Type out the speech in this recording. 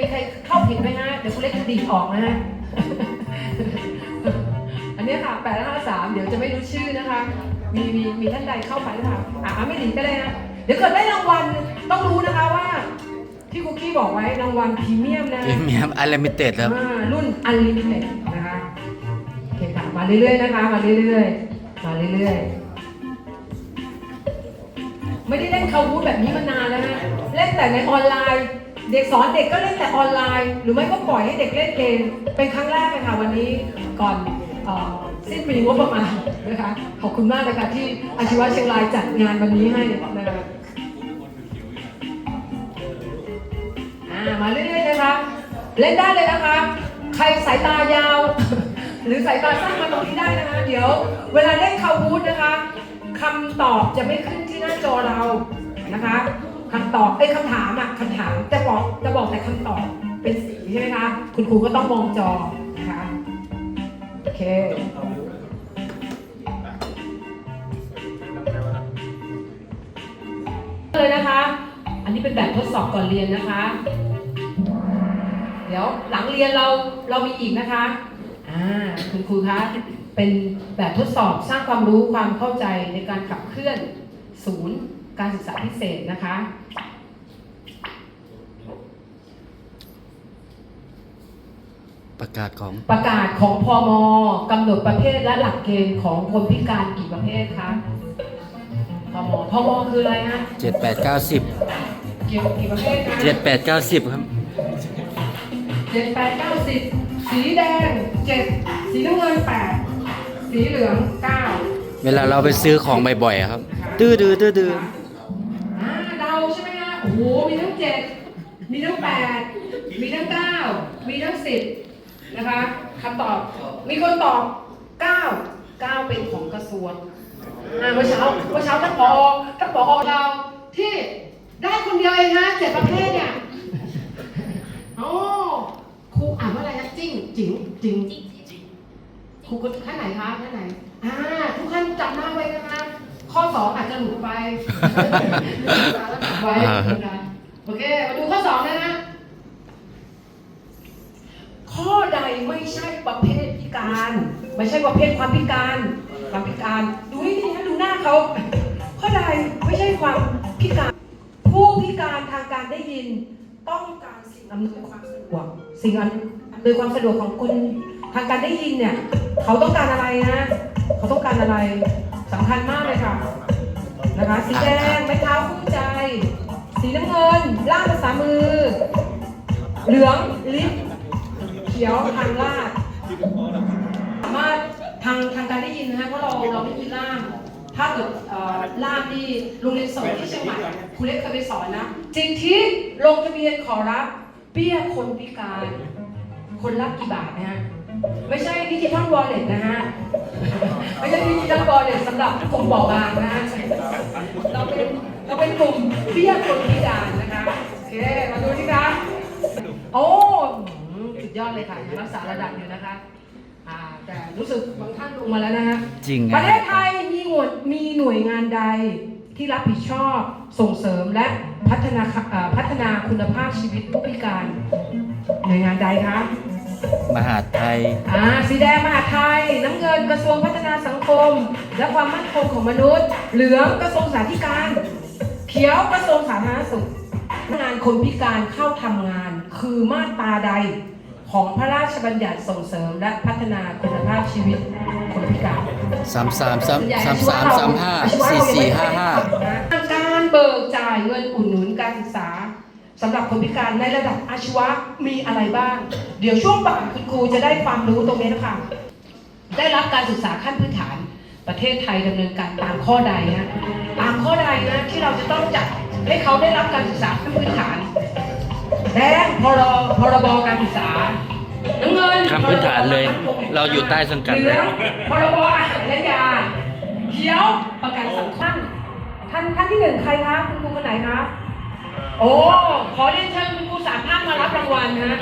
มีใครเข้าผิดไหมฮะ เดี๋ยวคุณเล็กจะดีดออกนะฮะ อันเนี้ยค่ะแปดห้าสามเดี๋ยวจะไม่รู้ชื่อนะคะ มีมีมีท่านใดเข้าไปหรือเปล่าอะไม่ดีก็ได้นะ เดี๋ยวเกิดได้รางวัลต้องรู้นะคะว่า ที่คุกกี้บอกไว้รางวัลพรีเมียมนะพรีเมียมอัลลิมิเต็ดครับอ่ารุ่น Unlimited นะคะโอเคค่ะมาเรื่อยๆนะคะ มาเรื่อยๆมาเรื่อยๆไม่ได้เล่นคาวูดแบบนี้มานานแล้วนะเล่นแต่ในออนไลน์ เด็กสอนเด็กก็เล่นแต่ออนไลน์ หรือไม่ก็ปล่อยให้เด็กเล่นเกมเป็นครั้งแรกเลยค่ะวันนี้ก่อนสิ้นปีงบประมาณนะคะขอบคุณมากนะคะที่อาชีวะเชียงรายจัดงานวันนี้ให้นะคะมาเรื่อยๆนะคะเล่นได้เลยนะคะ ใครสายตายาว หรือสายตาสั้นมาตรงนี้ได้นะคะ เดี๋ยว เวลาเล่นคาวูดนะคะคำตอบจะไม่ขึ้นที่หน้าจอเรานะคะ คำตอบไอ้ยคำถามอะคำถามจะบอกจะบอกแต่คำตอบเป็นสีใช่ไหมคะคุณครูก็ต้องมองจอนะคะโอเคเลยนะคะ อันนี้เป็นแบบทดสอบก่อนเรียนนะคะ เดี๋ยวหลังเรียนเราเรามีอีกนะคะ อ่าคุณครูคะเป็นแบบทดสอบสร้างความรู้ความเข้าใจในการขับเคลื่อนศูนย์ การศึกษาพิเศษนะคะ ประกาศของ ประกาศของพมกำหนดประเภทและหลักเกณฑ์ของคนพิการกี่ประเภทคะพมพมคืออะไรนะ7 8 9 10เกี่ยวกี่ประเภทคะ7 8 9 10 ครับ เจ็ดแปดเก้าสิบสีแดงเจ็ดสีน้ำเงินแปดสีเหลืองเก้า เวลาเราไปซื้อของบ่อยๆอะครับตื้อดื้อตื้อดื้ออ่ โอ้โห มีทั้งเจ็ด มีทั้งแปด มีทั้งเก้า มีทั้งสิบนะคะคำตอบ มีคนตอบเก้าเก้าเป็นของกระทรวงอ่าเมื่อเช้าเมื่อเช้าท่านผอท่านผอเราที่ได้คนเดียวเองนะเจ็ดประเภทเนี่ยโอ้ครูอ่านว่าอะไรนะจิ้งจิ๋งจิ๋งครูคนท่านไหนคะท่านไหน อ่าทุกท่านจำหน้าไว้นะ สองอาจจะหลุดไปไว้นะคะโอเค มาดูข้อสองนะนะข้อใดไม่ใช่ประเภทพิการ ไม่ใช่ประเภทความพิการความพิการ ดูให้ดีนะดูหน้าเขาข้อใดไม่ใช่ความพิการ ผู้พิการทางการได้ยิน ต้องการสิ่งอำนวยความสะดวกสิ่งอำนวยความสะดวกของคุณทางการได้ยินเนี่ย เขาต้องการอะไรนะ เขาต้องการอะไรสำคัญมากเลยค่ะ นะคะสีแดงไม้เท้าคู่ใจ สีน้ำเงินล่างภาษามือ เหลืองลิฟต์เขียวทางลาดสามารถทางทางการได้ยินนะฮะเพราะเราเราไม่มีล่ามถ้าเกิดเอ่อล่ามที่โรงเรียนสอนที่เชียงใหม่ครูเล็กเคยไปสอนนะสิ่งที่ลงทะเบียนขอรับเบี้ยคนพิการ คนละกี่บาทนะฮะ ไม่ใช่ดิจิทัลวอลเล็ตนะฮะ ไม่ใช่ดิจิทัลวอลเล็ตสำหรับกลุ่มเบาบางนะฮะ เราเป็นเราเป็นกลุ่มเบี้ยคนพิการนะคะโอเค มาดูสิคะโอ้อืมสุดยอดเลยค่ะยังรักษาระดับอยู่นะคะอ่าแต่รู้สึกบางท่านลงมาแล้วนะฮะจริงปนะระเทศไทยมีหน่วยมีหน่วยงานใดที่รับผิดชอบส่งเสริมและพัฒนาเอ่อพัฒนาคุณภาพชีวิตผู้พิการหน่วยงานใดคะ มหาดไทย อ่าสีแดงมหาดไทย น้ำเงินกระทรวงพัฒนาสังคม และความมั่นคงของมนุษย์ เหลืองกระทรวงสาธารณการ เขียวกระทรวงสาธารณสุขงานคนพิการเข้าทำงานคือมาตราใดของพระราชบัญญัติส่งเสริมและพัฒนาคุณภาพชีวิตคนพิการ3 3 3 3 3 3 5 4 4 5 5การเบิกจ่ายเงินอุดหนุนการศึกษา สำหรับคนพิการในระดับอาชีวะมีอะไรบ้าง เดี๋ยวช่วงบ่ายคุณครูจะได้ความรู้ตรงนี้นะคะได้รับการศึกษาขั้นพื้นฐาน ประเทศไทยดำเนินการตามข้อใดนะตามข้อใดนะที่เราจะต้องจัดให้เขาได้รับการศึกษาขั้นพื้นฐานแดงพรพรบการศึกษาน้ำเงินขั้นพื้นฐานเลย เราอยู่ใต้สังกัดเหลืองพรบอาหารและยาเขียวประกันสังคมท่านท่านที่หนึ่งใครคะคุณครูคนไหนคะ โอ้ ขอเรียนเชิญคุณครูสามท่านมารับรางวัลนะ